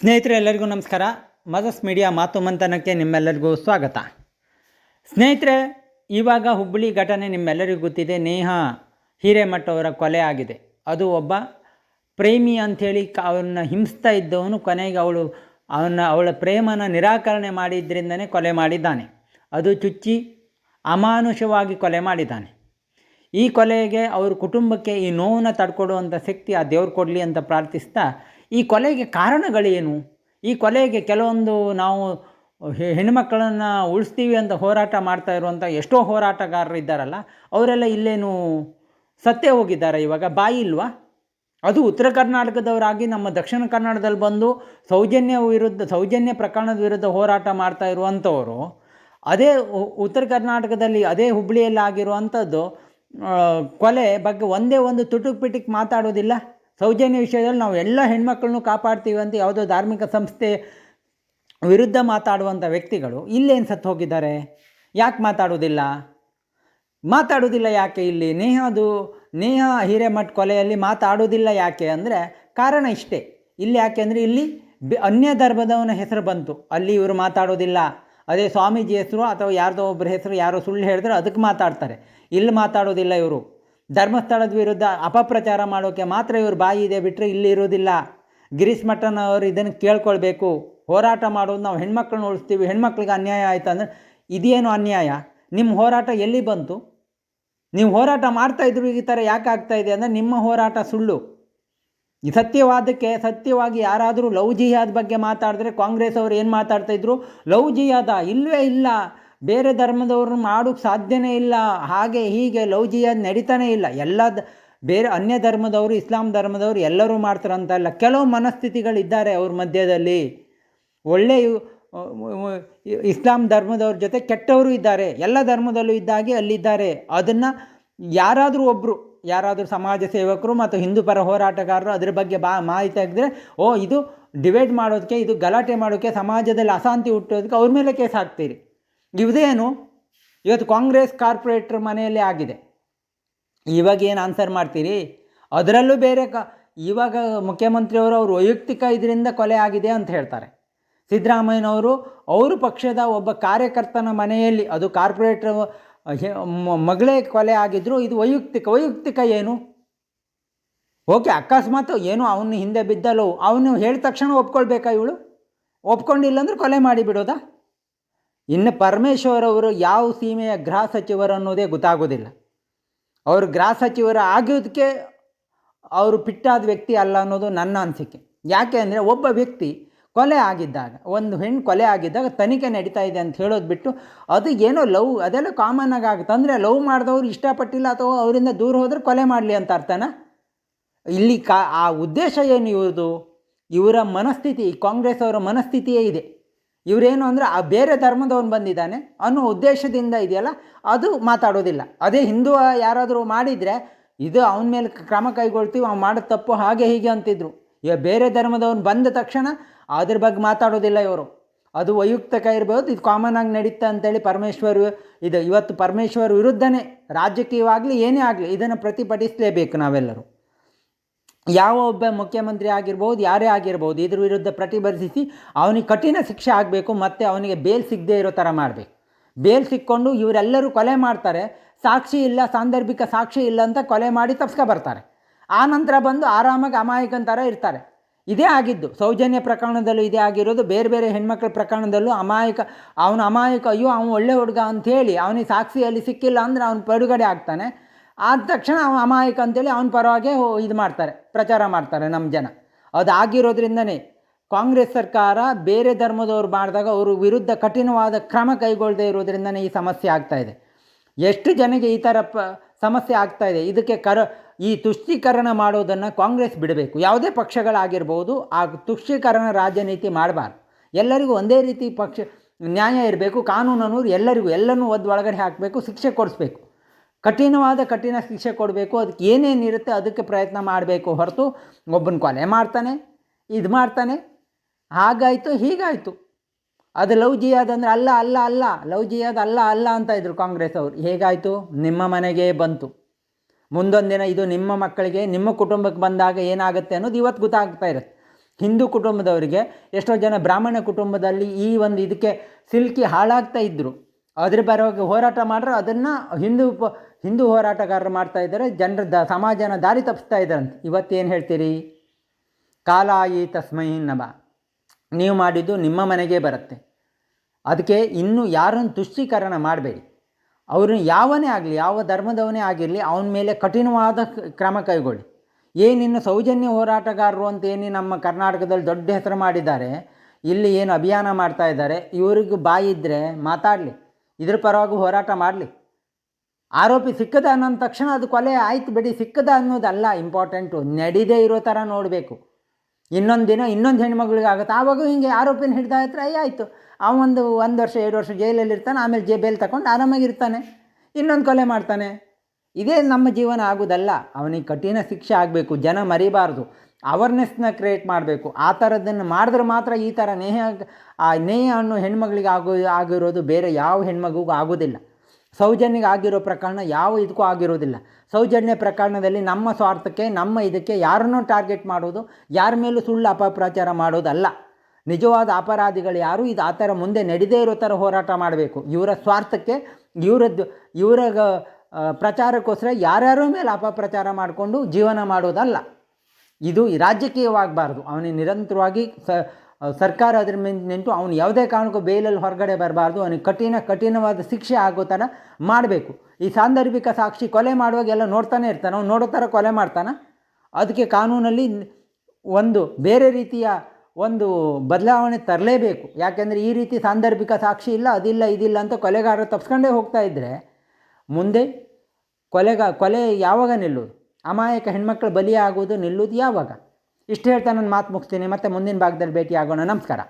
ಸ್ನೇಹಿತರೆ, ಎಲ್ಲರಿಗೂ ನಮಸ್ಕಾರ. ಮದಸ್ ಮೀಡಿಯಾ ಮಾತು ಮಂಥನಕ್ಕೆ ನಿಮ್ಮೆಲ್ಲರಿಗೂ ಸ್ವಾಗತ. ಸ್ನೇಹಿತರೆ, ಇವಾಗ ಹುಬ್ಬಳ್ಳಿ ಘಟನೆ ನಿಮ್ಮೆಲ್ಲರಿಗೂ ಗೊತ್ತಿದೆ. ನೇಹಾ ಹಿರೇಮಠ ಅವರ ಕೊಲೆ ಆಗಿದೆ. ಅದು ಒಬ್ಬ ಪ್ರೇಮಿ ಅಂಥೇಳಿ ಅವನ್ನ ಹಿಂಸ್ತಾ ಇದ್ದವನು, ಕೊನೆಗೆ ಅವಳು ಅವನ ಅವಳ ಪ್ರೇಮನ ನಿರಾಕರಣೆ ಮಾಡಿದ್ದರಿಂದನೇ ಕೊಲೆ ಮಾಡಿದ್ದಾನೆ. ಅದು ಚುಚ್ಚಿ ಅಮಾನುಷವಾಗಿ ಕೊಲೆ ಮಾಡಿದ್ದಾನೆ. ಈ ಕೊಲೆಗೆ ಅವ್ರ ಕುಟುಂಬಕ್ಕೆ ಈ ನೋವನ್ನು ತಡ್ಕೊಡುವಂಥ ಶಕ್ತಿ ಆ ದೇವ್ರು ಕೊಡಲಿ ಅಂತ ಪ್ರಾರ್ಥಿಸ್ತಾ ಈ ಕೊಲೆಗೆ ಕಾರಣಗಳೇನು? ಈ ಕೊಲೆಗೆ ಕೆಲವೊಂದು ನಾವು ಹೆ- ಹೆಣ್ಮಕ್ಕಳನ್ನು ಉಳಿಸ್ತೀವಿ ಅಂತ ಹೋರಾಟ ಮಾಡ್ತಾ ಇರುವಂಥ ಎಷ್ಟೋ ಹೋರಾಟಗಾರರು ಇದ್ದಾರಲ್ಲ, ಅವರೆಲ್ಲ ಇಲ್ಲೇನು ಸತ್ತೇ ಹೋಗಿದ್ದಾರೆ ಇವಾಗ? ಬಾಯಿ ಇಲ್ವಾ? ಅದು ಉತ್ತರ ಕರ್ನಾಟಕದವರಾಗಿ ನಮ್ಮ ದಕ್ಷಿಣ ಕನ್ನಡದಲ್ಲಿ ಬಂದು ಸೌಜನ್ಯ ವಿರುದ್ಧ, ಸೌಜನ್ಯ ಪ್ರಕರಣದ ವಿರುದ್ಧ ಹೋರಾಟ ಮಾಡ್ತಾ ಇರುವಂಥವರು, ಅದೇ ಉತ್ತರ ಕರ್ನಾಟಕದಲ್ಲಿ ಅದೇ ಹುಬ್ಬಳ್ಳಿಯಲ್ಲಿ ಆಗಿರುವಂಥದ್ದು ಕೊಲೆ ಬಗ್ಗೆ ಒಂದೇ ಒಂದು ತುಟುಕ್ ಪಿಟಿಕ್ ಮಾತಾಡೋದಿಲ್ಲ? ಸೌಜನ್ಯ ವಿಷಯದಲ್ಲಿ ನಾವು ಎಲ್ಲ ಹೆಣ್ಮಕ್ಳನ್ನೂ ಕಾಪಾಡ್ತೀವಿ ಅಂತ ಯಾವುದೋ ಧಾರ್ಮಿಕ ಸಂಸ್ಥೆ ವಿರುದ್ಧ ಮಾತಾಡುವಂಥ ವ್ಯಕ್ತಿಗಳು ಇಲ್ಲೇನು ಸತ್ತು ಹೋಗಿದ್ದಾರೆ? ಯಾಕೆ ಮಾತಾಡೋದಿಲ್ಲ ಮಾತಾಡೋದಿಲ್ಲ ಯಾಕೆ ಇಲ್ಲಿ? ನೇಹದು ನೇಹ ಹಿರೇಮಠ್ ಕೊಲೆಯಲ್ಲಿ ಮಾತಾಡೋದಿಲ್ಲ ಯಾಕೆ ಅಂದರೆ ಕಾರಣ ಇಷ್ಟೇ. ಇಲ್ಲಿ ಯಾಕೆ ಅಂದರೆ ಇಲ್ಲಿ ಬಿ, ಅನ್ಯ ಧರ್ಮದವನ ಹೆಸರು ಬಂತು. ಅಲ್ಲಿ ಇವರು ಮಾತಾಡೋದಿಲ್ಲ ಅದೇ ಸ್ವಾಮೀಜಿ ಹೆಸರು ಅಥವಾ ಯಾರ್ದೋ ಒಬ್ಬರ ಹೆಸರು ಯಾರೋ ಸುಳ್ಳು ಹೇಳಿದ್ರೆ ಅದಕ್ಕೆ ಮಾತಾಡ್ತಾರೆ. ಇಲ್ಲಿ ಮಾತಾಡೋದಿಲ್ಲ ಇವರು. ಧರ್ಮಸ್ಥಳದ ವಿರುದ್ಧ ಅಪಪ್ರಚಾರ ಮಾಡೋಕ್ಕೆ ಮಾತ್ರ ಇವ್ರ ಬಾಯಿ ಇದೆ ಬಿಟ್ಟರೆ ಇಲ್ಲಿ ಇರೋದಿಲ್ಲ ಗಿರೀಶ್ ಮಠನ್ ಅವರು ಇದನ್ನು ಕೇಳ್ಕೊಳ್ಬೇಕು. ಹೋರಾಟ ಮಾಡೋದು ನಾವು ಹೆಣ್ಮಕ್ಳನ್ನ ಉಳಿಸ್ತೀವಿ, ಹೆಣ್ಮಕ್ಳಿಗೆ ಅನ್ಯಾಯ ಆಯ್ತು ಅಂದರೆ ಇದೇನು ಅನ್ಯಾಯ? ನಿಮ್ಮ ಹೋರಾಟ ಎಲ್ಲಿ ಬಂತು? ನೀವು ಹೋರಾಟ ಮಾಡ್ತಾಯಿದ್ರು ಈ ಥರ ಯಾಕೆ ಆಗ್ತಾ ಇದೆ ಅಂದರೆ ನಿಮ್ಮ ಹೋರಾಟ ಸುಳ್ಳು. ಈ ಸತ್ಯವಾದಕ್ಕೆ ಸತ್ಯವಾಗಿ ಯಾರಾದರೂ ಲವ್ ಜಿಹಾದ್ ಬಗ್ಗೆ ಮಾತಾಡಿದ್ರೆ ಕಾಂಗ್ರೆಸ್ ಅವರು ಏನು ಮಾತಾಡ್ತಾಯಿದ್ರು ಲವ್ ಜಿಹಾದ ಇಲ್ಲವೇ ಇಲ್ಲ. ಬೇರೆ ಧರ್ಮದವ್ರನ್ನ ಮಾಡೋಕ್ಕೆ ಸಾಧ್ಯನೇ ಇಲ್ಲ, ಹಾಗೆ ಹೀಗೆ ಲೌಜಿಯ ನಡೀತಾನೆ ಇಲ್ಲ. ಎಲ್ಲ ಬೇರೆ ಅನ್ಯ ಧರ್ಮದವರು, ಇಸ್ಲಾಂ ಧರ್ಮದವರು ಎಲ್ಲರೂ ಮಾಡ್ತಾರಂತಲ್ಲ ಕೆಲವು ಮನಸ್ಥಿತಿಗಳಿದ್ದಾರೆ ಅವ್ರ ಮಧ್ಯದಲ್ಲಿ. ಒಳ್ಳೆಯ ಇಸ್ಲಾಂ ಧರ್ಮದವ್ರ ಜೊತೆ ಕೆಟ್ಟವರು ಇದ್ದಾರೆ. ಎಲ್ಲ ಧರ್ಮದಲ್ಲೂ ಇದ್ದಾಗೆ ಅಲ್ಲಿದ್ದಾರೆ. ಅದನ್ನು ಯಾರಾದರೂ ಒಬ್ಬರು ಯಾರಾದರೂ ಸಮಾಜ ಸೇವಕರು ಮತ್ತು ಹಿಂದೂ ಪರ ಹೋರಾಟಗಾರರು ಅದ್ರ ಬಗ್ಗೆ ಬಾ, ಮಾಹಿತಿ ಆಗಿದ್ರೆ ಓ, ಇದು ಡಿವೈಡ್ ಮಾಡೋದಕ್ಕೆ, ಇದು ಗಲಾಟೆ ಮಾಡೋಕ್ಕೆ ಸಮಾಜದಲ್ಲಿ ಅಶಾಂತಿ ಹುಟ್ಟೋದಕ್ಕೆ ಅವ್ರ ಮೇಲೆ ಕೇಸ್ ಹಾಕ್ತೀರಿ. ಇದೇನು ಇವತ್ತು ಕಾಂಗ್ರೆಸ್ ಕಾರ್ಪೊರೇಟ್ರ್ ಮನೆಯಲ್ಲೇ ಆಗಿದೆ. ಇವಾಗ ಏನು ಆನ್ಸರ್ ಮಾಡ್ತೀರಿ? ಅದರಲ್ಲೂ ಬೇರೆ ಕ, ಇವಾಗ ಮುಖ್ಯಮಂತ್ರಿಯವರು ಅವರು ವೈಯಕ್ತಿಕ ಇದರಿಂದ ಕೊಲೆ ಆಗಿದೆ ಅಂತ ಹೇಳ್ತಾರೆ. ಸಿದ್ದರಾಮಯ್ಯನವರು ಅವರು ಪಕ್ಷದ ಒಬ್ಬ ಕಾರ್ಯಕರ್ತನ ಮನೆಯಲ್ಲಿ, ಅದು ಕಾರ್ಪೊರೇಟ್ರ್ ಮಗಳೇ ಕೊಲೆ ಆಗಿದ್ದರು ಇದು ವೈಯಕ್ತಿಕ ವೈಯಕ್ತಿಕ ಏನು? ಓಕೆ, ಅಕಸ್ಮಾತ್ ಏನು ಅವನು ಹಿಂದೆ ಬಿದ್ದಲು ಅವನು ಹೇಳಿದ ತಕ್ಷಣ ಒಪ್ಕೊಳ್ಬೇಕಾ ಇವಳು? ಒಪ್ಕೊಂಡಿಲ್ಲ ಅಂದ್ರೆ ಕೊಲೆ ಮಾಡಿಬಿಡೋದಾ? ಇನ್ನು ಪರಮೇಶ್ವರ್ ಅವರು ಯಾವ ಸೀಮೆಯ ಗೃಹ ಸಚಿವರು ಅನ್ನೋದೇ ಗೊತ್ತಾಗೋದಿಲ್ಲ. ಅವರು ಗೃಹ ಸಚಿವರು ಆಗೋದಕ್ಕೆ ಅವರು ಪಿಟ್ಟಾದ ವ್ಯಕ್ತಿ ಅಲ್ಲ ಅನ್ನೋದು ನನ್ನ ಅನಿಸಿಕೆ. ಯಾಕೆ ಅಂದರೆ ಒಬ್ಬ ವ್ಯಕ್ತಿ ಕೊಲೆ ಆಗಿದ್ದಾಗ, ಒಂದು ಹೆಣ್ಣು ಕೊಲೆ ಆಗಿದ್ದಾಗ ತನಿಖೆ ನಡೀತಾ ಇದೆ ಅಂತ ಹೇಳೋದು ಬಿಟ್ಟು ಅದು ಏನೋ ಲವ್, ಅದೆಲ್ಲ ಕಾಮನ್ ಆಗಿ ಆಗುತ್ತೆ. ಅಂದರೆ ಲವ್ ಮಾಡಿದವ್ರು ಇಷ್ಟಪಟ್ಟಿಲ್ಲ ಅಥವಾ ಅವರಿಂದ ದೂರ ಹೋದರೆ ಕೊಲೆ ಮಾಡಲಿ ಅಂತ ಅರ್ಥನಾ? ಇಲ್ಲಿ ಕಾ, ಆ ಉದ್ದೇಶ ಏನು ಇವ್ರದ್ದು? ಇವರ ಮನಸ್ಥಿತಿ, ಕಾಂಗ್ರೆಸ್ ಅವರ ಮನಸ್ಥಿತಿಯೇ ಇದೆ. ಇವರೇನು ಅಂದರೆ, ಆ ಬೇರೆ ಧರ್ಮದವನು ಬಂದಿದ್ದಾನೆ, ಅನ್ನೋ ಉದ್ದೇಶದಿಂದ ಇದೆಯಲ್ಲ, ಅದು ಮಾತಾಡೋದಿಲ್ಲ. ಅದೇ ಹಿಂದೂ ಯಾರಾದರೂ ಮಾಡಿದರೆ, ಇದು ಅವನ ಮೇಲೆ ಕ್ರಮ ಕೈಗೊಳ್ತೀವಿ, ಅವ್ನು ಮಾಡೋದು ತಪ್ಪು ಹಾಗೆ ಹೀಗೆ ಅಂತಿದ್ರು. ಈಗ ಬೇರೆ ಧರ್ಮದವನು ಬಂದ ತಕ್ಷಣ ಅದ್ರ ಬಗ್ಗೆ ಮಾತಾಡೋದಿಲ್ಲ ಇವರು. ಅದು ವೈಯಕ್ತಿಕ ಇರ್ಬೋದು, ಇದು ಕಾಮನ್ ಆಗಿ ನಡೀತಾ ಅಂತೇಳಿ ಪರಮೇಶ್ವರ್, ಇದು ಇವತ್ತು ಪರಮೇಶ್ವರ್ ವಿರುದ್ಧನೇ, ರಾಜಕೀಯವಾಗಲಿ ಏನೇ ಆಗಲಿ, ಇದನ್ನು ಪ್ರತಿಭಟಿಸಲೇಬೇಕು ನಾವೆಲ್ಲರೂ. ಯಾವ ಒಬ್ಬ ಮುಖ್ಯಮಂತ್ರಿ ಆಗಿರ್ಬೋದು, ಯಾರೇ ಆಗಿರ್ಬೋದು, ಇದ್ರ ವಿರುದ್ಧ ಪ್ರತಿಭಟಿಸಿ ಅವನಿಗೆ ಕಠಿಣ ಶಿಕ್ಷೆ ಆಗಬೇಕು, ಮತ್ತು ಅವನಿಗೆ ಬೇಲ್ ಸಿಗದೇ ಇರೋ ಥರ ಮಾಡಬೇಕು. ಬೇಲ್ ಸಿಕ್ಕೊಂಡು ಇವರೆಲ್ಲರೂ ಕೊಲೆ ಮಾಡ್ತಾರೆ, ಸಾಕ್ಷಿ ಇಲ್ಲ, ಸಾಂದರ್ಭಿಕ ಸಾಕ್ಷಿ ಇಲ್ಲ ಅಂತ ಕೊಲೆ ಮಾಡಿ ತಪ್ಸ್ಕೊ ಬರ್ತಾರೆ. ಆ ನಂತರ ಬಂದು ಆರಾಮಾಗಿ ಅಮಾಯಕ ಥರ ಇರ್ತಾರೆ. ಇದೇ ಆಗಿದ್ದು, ಸೌಜನ್ಯ ಪ್ರಕರಣದಲ್ಲೂ ಇದೇ ಆಗಿರೋದು, ಬೇರೆ ಬೇರೆ ಹೆಣ್ಮಕ್ಳ ಪ್ರಕರಣದಲ್ಲೂ ಅಮಾಯಕ, ಅವನು ಅಮಾಯಕ, ಅಯ್ಯೋ, ಅವನು ಒಳ್ಳೆ ಹುಡುಗ ಅಂಥೇಳಿ, ಅವನಿಗೆ ಸಾಕ್ಷಿಯಲ್ಲಿ ಸಿಕ್ಕಿಲ್ಲ ಅಂದರೆ ಅವನು ಬಿಡುಗಡೆ ಆಗ್ತಾನೆ. ಆದ ತಕ್ಷಣ ಅವ ಅಮಾಯಕ ಅಂತೇಳಿ ಅವನ ಪರವಾಗಿ ಇದು ಮಾಡ್ತಾರೆ, ಪ್ರಚಾರ ಮಾಡ್ತಾರೆ ನಮ್ಮ ಜನ. ಅದು ಆಗಿರೋದ್ರಿಂದನೇ ಕಾಂಗ್ರೆಸ್ ಸರ್ಕಾರ ಬೇರೆ ಧರ್ಮದವ್ರು ಮಾಡಿದಾಗ ಅವ್ರ ವಿರುದ್ಧ ಕಠಿಣವಾದ ಕ್ರಮ ಕೈಗೊಳ್ಳದೇ ಇರೋದ್ರಿಂದನೇ ಈ ಸಮಸ್ಯೆ ಆಗ್ತಾ ಇದೆ. ಎಷ್ಟು ಜನಗೆ ಈ ಥರ ಪ ಸಮಸ್ಯೆ ಇದೆ? ಇದಕ್ಕೆ ಕರ ಈ ತುಷ್ಟೀಕರಣ ಮಾಡೋದನ್ನು ಕಾಂಗ್ರೆಸ್ ಬಿಡಬೇಕು. ಯಾವುದೇ ಪಕ್ಷಗಳಾಗಿರ್ಬೋದು, ಆ ತುಷ್ಟೀಕರಣ ರಾಜನೀತಿ ಮಾಡಬಾರ್ದು. ಎಲ್ಲರಿಗೂ ಒಂದೇ ರೀತಿ ಪಕ್ಷ ನ್ಯಾಯ ಇರಬೇಕು, ಕಾನೂನನ್ನು ಎಲ್ಲರಿಗೂ ಎಲ್ಲನೂ ಒದ್ದು ಒಳಗಡೆ ಹಾಕಬೇಕು, ಶಿಕ್ಷೆ ಕೊಡಿಸ್ಬೇಕು. ಕಠಿಣವಾದ ಕಠಿಣ ಶಿಕ್ಷೆ ಕೊಡಬೇಕು, ಅದಕ್ಕೆ ಏನೇನಿರುತ್ತೆ ಅದಕ್ಕೆ ಪ್ರಯತ್ನ ಮಾಡಬೇಕು ಹೊರತು ಒಬ್ಬನ ಕೊಲೆ ಮಾಡ್ತಾನೆ, ಇದು ಮಾಡ್ತಾನೆ, ಹಾಗಾಯಿತು, ಹೀಗಾಯಿತು. ಅದು ಲವ್ ಜಿಯಾದ್ ಅಂದರೆ ಅಲ್ಲ ಅಲ್ಲ ಅಲ್ಲ, ಲವ್ ಜಿಯಾದ್ ಅಲ್ಲ ಅಲ್ಲ ಅಂತ ಇದ್ರು ಕಾಂಗ್ರೆಸ್ ಅವರು. ಹೇಗಾಯಿತು? ನಿಮ್ಮ ಮನೆಗೆ ಬಂತು. ಮುಂದೊಂದು ದಿನ ಇದು ನಿಮ್ಮ ಮಕ್ಕಳಿಗೆ, ನಿಮ್ಮ ಕುಟುಂಬಕ್ಕೆ ಬಂದಾಗ ಏನಾಗುತ್ತೆ ಅನ್ನೋದು ಇವತ್ತು ಗೊತ್ತಾಗ್ತಾ ಇರುತ್ತೆ. ಹಿಂದೂ ಕುಟುಂಬದವರಿಗೆ ಎಷ್ಟೋ ಜನ ಬ್ರಾಹ್ಮಣ ಕುಟುಂಬದಲ್ಲಿ ಈ ಒಂದು ಇದಕ್ಕೆ ಸಿಲ್ಕಿ ಹಾಳಾಗ್ತಾ ಇದ್ದರು ಅದ್ರ ಪರವಾಗಿ ಹೋರಾಟ ಮಾಡ್ರೆ ಅದನ್ನು ಹಿಂದೂ ಹಿಂದೂ ಹೋರಾಟಗಾರರು ಮಾಡ್ತಾ ಇದ್ದಾರೆ, ಜನರ ದ, ಸಮಾಜನ ದಾರಿ ತಪ್ಪಿಸ್ತಾ ಇದ್ದಾರಂತೆ. ಇವತ್ತೇನು ಹೇಳ್ತೀರಿ? ಕಾಲ ಈ ತಸ್ಮೈ ನಮ. ನೀವು ಮಾಡಿದ್ದು ನಿಮ್ಮ ಮನೆಗೆ ಬರುತ್ತೆ. ಅದಕ್ಕೆ ಇನ್ನೂ ಯಾರನ್ನು ತುಷ್ಟೀಕರಣ ಮಾಡಬೇಡಿ. ಅವ್ರನ್ನ ಯಾವನೇ ಆಗಲಿ, ಯಾವ ಧರ್ಮದವನೇ ಆಗಿರಲಿ, ಅವನ ಮೇಲೆ ಕಠಿಣವಾದ ಕ್ರಮ ಕೈಗೊಳ್ಳಿ. ಏನಿನ್ನು ಸೌಜನ್ಯ ಹೋರಾಟಗಾರರು ಅಂತ ಏನು ನಮ್ಮ ಕರ್ನಾಟಕದಲ್ಲಿ ದೊಡ್ಡ ಹೆಸರು ಮಾಡಿದ್ದಾರೆ, ಇಲ್ಲಿ ಏನು ಅಭಿಯಾನ ಮಾಡ್ತಾ ಇದ್ದಾರೆ, ಇವ್ರಿಗೆ ಬಾಯಿದ್ರೆ ಮಾತಾಡಲಿ. ಇದ್ರ ಪರವಾಗಿ ಹೋರಾಟ ಮಾಡಲಿ. ಆರೋಪಿ ಸಿಕ್ಕದ ಅನ್ನೋ ತಕ್ಷಣ ಅದು ಕೊಲೆ ಆಯ್ತು ಬಿಡಿ. ಸಿಕ್ಕದ ಅನ್ನೋದಲ್ಲ ಇಂಪಾರ್ಟೆಂಟು ನಡೀದೇ ಇರೋ ಥರ ನೋಡಬೇಕು. ಇನ್ನೊಂದು ದಿನ ಇನ್ನೊಂದು ಹೆಣ್ಮಗಳಿಗೆ ಆಗುತ್ತೆ ಆವಾಗ ಹಿಂಗೆ ಆರೋಪಿನ ಹಿಡ್ದ ಹತ್ರ ಆಯಿತು. ಅವನೊಂದು ಒಂದು ವರ್ಷ, ಎರಡು ವರ್ಷ ಜೈಲಲ್ಲಿ ಇರ್ತಾನೆ, ಆಮೇಲೆ ಜೇ ಬೇಲ್ ತಗೊಂಡು ಆರಾಮಾಗಿರ್ತಾನೆ ಇನ್ನೊಂದು ಕೊಲೆ ಮಾಡ್ತಾನೆ. ಇದೇ ನಮ್ಮ ಜೀವನ ಆಗೋದಲ್ಲ. ಅವನಿಗೆ ಕಠಿಣ ಶಿಕ್ಷೆ ಆಗಬೇಕು. ಜನ ಮರಿಬಾರ್ದು. ಅವೇರ್ನೆಸ್ನ ಕ್ರಿಯೇಟ್ ಮಾಡಬೇಕು. ಆ ಥರದ್ದನ್ನು ಮಾಡಿದ್ರೆ ಮಾತ್ರ ಈ ಥರ ನೇಹ, ಆ ನೇಹ ಅನ್ನೋ ಹೆಣ್ಮಗಳಿಗೆ ಆಗೋ, ಆಗಿರೋದು ಬೇರೆ ಯಾವ ಹೆಣ್ಮಗುಗೂ ಆಗೋದಿಲ್ಲ. ಸೌಜನ್ಯಗೆ ಆಗಿರೋ ಪ್ರಕರಣ ಯಾವ ಇದಕ್ಕೂ ಆಗಿರೋದಿಲ್ಲ. ಸೌಜನ್ಯ ಪ್ರಕರಣದಲ್ಲಿ ನಮ್ಮ ಸ್ವಾರ್ಥಕ್ಕೆ, ನಮ್ಮ ಇದಕ್ಕೆ ಯಾರನ್ನೂ ಟಾರ್ಗೆಟ್ ಮಾಡೋದು, ಯಾರ ಮೇಲೂ ಸುಳ್ಳು ಅಪಪ್ರಚಾರ ಮಾಡೋದಲ್ಲ. ನಿಜವಾದ ಅಪರಾಧಿಗಳು ಯಾರು? ಇದು ಆ ಥರ ಮುಂದೆ ನಡೀದೇ ಇರೋ ಥರ ಹೋರಾಟ ಮಾಡಬೇಕು. ಇವರ ಸ್ವಾರ್ಥಕ್ಕೆ, ಇವರದ್ದು, ಇವರ ಪ್ರಚಾರಕ್ಕೋಸ್ಕರ ಯಾರ್ಯಾರ ಮೇಲೆ ಅಪಪ್ರಚಾರ ಮಾಡಿಕೊಂಡು ಜೀವನ ಮಾಡೋದಲ್ಲ. ಇದು ರಾಜಕೀಯವಾಗಬಾರ್ದು. ಅವನಿಗೆ ನಿರಂತರವಾಗಿ ಸ ಸರ್ಕಾರ ಅದ್ರ ಮೇಲೆ ನಿಂತು ಅವನು ಯಾವುದೇ ಕಾರಣಕ್ಕೂ ಬೇಲಲ್ಲಿ ಹೊರಗಡೆ ಬರಬಾರ್ದು. ಅವನಿಗೆ ಕಠಿಣ, ಕಠಿಣವಾದ ಶಿಕ್ಷೆ ಆಗೋ ಥರ ಮಾಡಬೇಕು. ಈ ಸಾಂದರ್ಭಿಕ ಸಾಕ್ಷಿ ಕೊಲೆ ಮಾಡುವಾಗ ಎಲ್ಲ ನೋಡ್ತಾನೆ ಇರ್ತಾನೆ. ಅವ್ನು ನೋಡೋ ಥರ ಕೊಲೆ ಮಾಡ್ತಾನೆ. ಅದಕ್ಕೆ ಕಾನೂನಲ್ಲಿ ಒಂದು ಬೇರೆ ರೀತಿಯ ಒಂದು ಬದಲಾವಣೆ ತರಲೇಬೇಕು. ಯಾಕೆಂದರೆ ಈ ರೀತಿ ಸಾಂದರ್ಭಿಕ ಸಾಕ್ಷಿ ಇಲ್ಲ, ಅದಿಲ್ಲ, ಇದಿಲ್ಲ ಅಂತ ಕೊಲೆಗಾರರು ತಪ್ಸ್ಕೊಂಡೇ ಹೋಗ್ತಾ ಇದ್ದರೆ ಮುಂದೆ ಕೊಲೆಗ, ಕೊಲೆ ಯಾವಾಗ ನಿಲ್ಲೋದು ಅಮಾಯಕ ಹೆಣ್ಮಕ್ಳು ಬಲಿಯಾಗೋದು ನಿಲ್ಲುವುದು ಯಾವಾಗ? ಇಷ್ಟು ಹೇಳ್ತಾ ನನ್ನ ಮಾತು ಮುಗಿಸ್ತೀನಿ, ಮತ್ತೆ ಮುಂದಿನ ಭಾಗದಲ್ಲಿ ಭೇಟಿ ಆಗೋಣ ನಮಸ್ಕಾರ.